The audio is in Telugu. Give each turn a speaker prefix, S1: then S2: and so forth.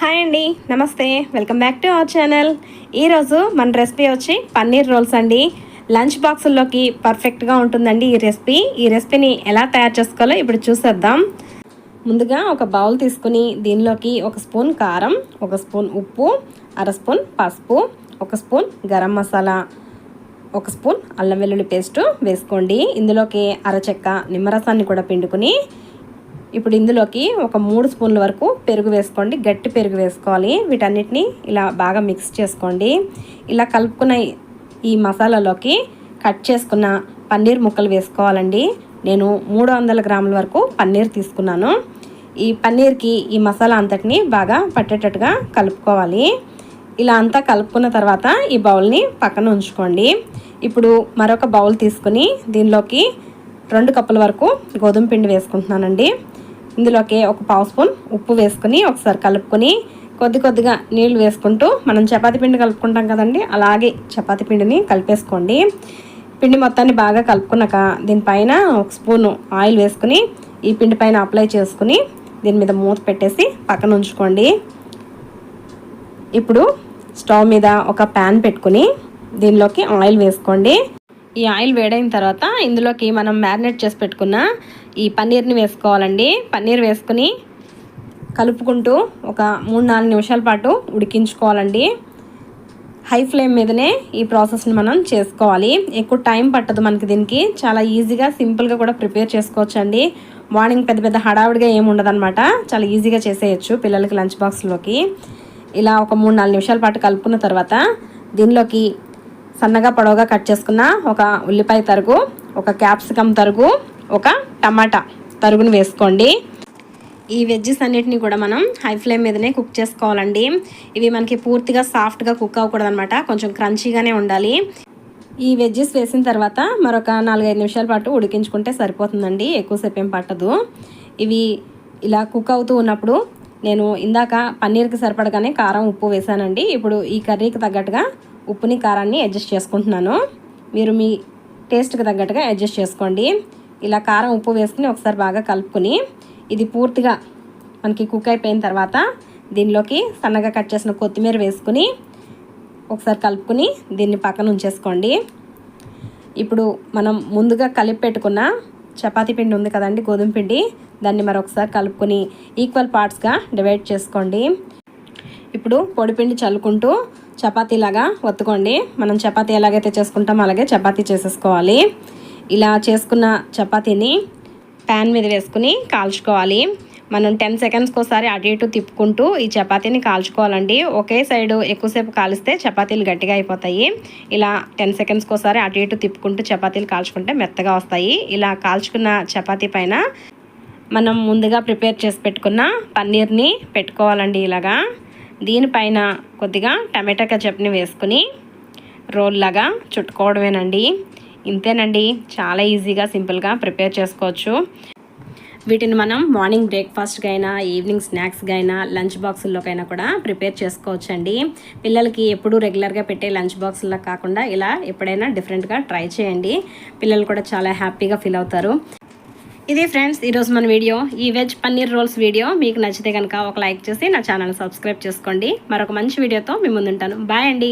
S1: హాయ్ అండి నమస్తే. Welcome back to our channel. ఈరోజు మన రెసిపీ వచ్చి పన్నీర్ రోల్స్ అండి. లంచ్ బాక్సుల్లోకి పర్ఫెక్ట్గా ఉంటుందండి ఈ రెసిపీ. ఈ రెసిపీని ఎలా తయారు చేసుకోవాలో ఇప్పుడు చూసేద్దాం. ముందుగా ఒక బౌల్ తీసుకుని దీనిలోకి ఒక స్పూన్ కారం ఒక స్పూన్ ఉప్పు అర స్పూన్ పసుపు ఒక స్పూన్ గరం మసాలా ఒక స్పూన్ అల్లం వెల్లుల్లి పేస్టు వేసుకోండి. ఇందులోకి అరచెక్క నిమ్మరసాన్ని కూడా పిండుకుని ఇప్పుడు ఇందులోకి ఒక మూడు స్పూన్ల వరకు పెరుగు వేసుకోండి. గట్టి పెరుగు వేసుకోవాలి. వీటన్నిటిని ఇలా బాగా మిక్స్ చేసుకోండి. ఇలా కలుపుకున్న ఈ మసాలాలోకి కట్ చేసుకున్న పన్నీర్ ముక్కలు వేసుకోవాలండి. నేను మూడు వందల గ్రాముల వరకు పన్నీర్ తీసుకున్నాను. ఈ పన్నీర్కి ఈ మసాలా అంతటిని బాగా పట్టేటట్టుగా కలుపుకోవాలి. ఇలా అంతా కలుపుకున్న తర్వాత ఈ బౌల్ని పక్కన ఉంచుకోండి. ఇప్పుడు మరొక బౌల్ తీసుకుని దీనిలోకి రెండు కప్పుల వరకు గోధుమ పిండి వేసుకుంటున్నానండి. ఇందులోకి ఒక పావు స్పూన్ ఉప్పు వేసుకుని ఒకసారి కలుపుకొని కొద్ది కొద్దిగా నీళ్ళు వేసుకుంటూ మనం చపాతి పిండి కలుపుకుంటాం కదండి అలాగే చపాతి పిండిని కలిపేసుకోండి. పిండి మొత్తాన్ని బాగా కలుపుకున్నాక దీనిపైన ఒక స్పూను ఆయిల్ వేసుకుని ఈ పిండి పైన అప్లై చేసుకుని దీని మీద మూత పెట్టేసి పక్కన ఉంచుకోండి. ఇప్పుడు స్టవ్ మీద ఒక ప్యాన్ పెట్టుకుని దీనిలోకి ఆయిల్ వేసుకోండి. ఈ ఆయిల్ వేడైన తర్వాత ఇందులోకి మనం మ్యారినేట్ చేసి పెట్టుకున్న ఈ పన్నీర్ని వేసుకోవాలండి. పన్నీర్ వేసుకుని కలుపుకుంటూ ఒక మూడు నాలుగు నిమిషాల పాటు ఉడికించుకోవాలండి. హై ఫ్లేమ్ మీదనే ఈ ప్రాసెస్ని మనం చేసుకోవాలి. ఎక్కువ టైం పట్టదు మనకి దీనికి. చాలా ఈజీగా సింపుల్గా కూడా ప్రిపేర్ చేసుకోవచ్చండి. మార్నింగ్ పెద్ద పెద్ద హడావిడిగా ఏమి చాలా ఈజీగా చేసేయచ్చు పిల్లలకి లంచ్ బాక్స్లోకి. ఇలా ఒక మూడు నాలుగు నిమిషాల పాటు కలుపుకున్న తర్వాత దీనిలోకి సన్నగా పొడవుగా కట్ చేసుకున్న ఒక ఉల్లిపాయ తరుగు ఒక క్యాప్సికమ్ తరుగు ఒక టమాటా తరుగుని వేసుకోండి. ఈ వెజ్జెస్ అన్నిటిని కూడా మనం హై ఫ్లేమ్ మీదనే కుక్ చేసుకోవాలండి. ఇవి మనకి పూర్తిగా సాఫ్ట్గా కుక్ అవ్వకూడదు అనమాట కొంచెం క్రంచీగానే ఉండాలి. ఈ వెజ్జెస్ వేసిన తర్వాత మరొక నాలుగైదు నిమిషాల పాటు ఉడికించుకుంటే సరిపోతుందండి ఎక్కువసేపు ఏం పట్టదు. ఇవి ఇలా కుక్ అవుతూ ఉన్నప్పుడు నేను ఇందాక పన్నీర్కి సరిపడగానే కారం ఉప్పు వేసానండి. ఇప్పుడు ఈ కర్రీకి తగ్గట్టుగా ఉప్పుని కారాన్ని అడ్జస్ట్ చేసుకుంటున్నాను. మీరు మీ టేస్ట్కి తగ్గట్టుగా అడ్జస్ట్ చేసుకోండి. ఇలా కారం ఉప్పు వేసుకుని ఒకసారి బాగా కలుపుకొని ఇది పూర్తిగా మనకి కుక్ అయిపోయిన తర్వాత దీనిలోకి సన్నగా కట్ చేసిన కొత్తిమీర వేసుకుని ఒకసారి కలుపుకుని దీన్ని పక్కన ఉంచేసుకోండి. ఇప్పుడు మనం ముందుగా కలిపి పెట్టుకున్న చపాతీ పిండి ఉంది కదండి గోధుమ పిండి. దాన్ని మరొకసారి కలుపుకొని ఈక్వల్ పార్ట్స్గా డివైడ్ చేసుకోండి. ఇప్పుడు పొడిపిండి చల్లుకుంటూ చపాతీలాగా ఒత్తుకోండి. మనం చపాతీ ఎలాగైతే చేసుకుంటామో అలాగే చపాతీ చేసేసుకోవాలి. ఇలా చేసుకున్న చపాతీని ప్యాన్ మీద వేసుకుని కాల్చుకోవాలి. మనం టెన్ సెకండ్స్కి ఒకసారి అటు ఇటు తిప్పుకుంటూ ఈ చపాతీని కాల్చుకోవాలండి. ఒకే సైడు ఎక్కువసేపు కాలిస్తే చపాతీలు గట్టిగా అయిపోతాయి. ఇలా టెన్ సెకండ్స్కి ఒకసారి అటు ఇటు తిప్పుకుంటూ చపాతీలు కాల్చుకుంటే మెత్తగా వస్తాయి. ఇలా కాల్చుకున్న చపాతీ పైన మనం ముందుగా ప్రిపేర్ చేసి పెట్టుకున్న పన్నీర్ని పెట్టుకోవాలండి ఇలాగా. దీనిపైన కొద్దిగా టమాటా కచప్ని వేసుకుని రోల్లాగా చుట్టుకోవడమేనండి. ఇంతేనండి. చాలా ఈజీగా సింపుల్గా ప్రిపేర్ చేసుకోవచ్చు. వీటిని మనం మార్నింగ్ బ్రేక్ఫాస్ట్కి అయినా ఈవినింగ్ స్నాక్స్కి అయినా లంచ్ బాక్సుల్లోకైనా కూడా ప్రిపేర్ చేసుకోవచ్చండి. పిల్లలకి ఎప్పుడు రెగ్యులర్గా పెట్టే లంచ్ బాక్సుల్లో కాకుండా ఇలా ఎప్పుడైనా డిఫరెంట్గా ట్రై చేయండి. పిల్లలు కూడా చాలా హ్యాపీగా ఫీల్ అవుతారు. ఇది ఫ్రెండ్స్ ఈరోజు మన వీడియో ఈ వెజ్ పన్నీర్ రోల్స్ వీడియో మీకు నచ్చితే కనుక ఒక లైక్ చేసి నా ఛానల్ సబ్స్క్రైబ్ చేసుకోండి. మరొక మంచి వీడియోతో మీ ముందుంటాను. బాయ్ అండి.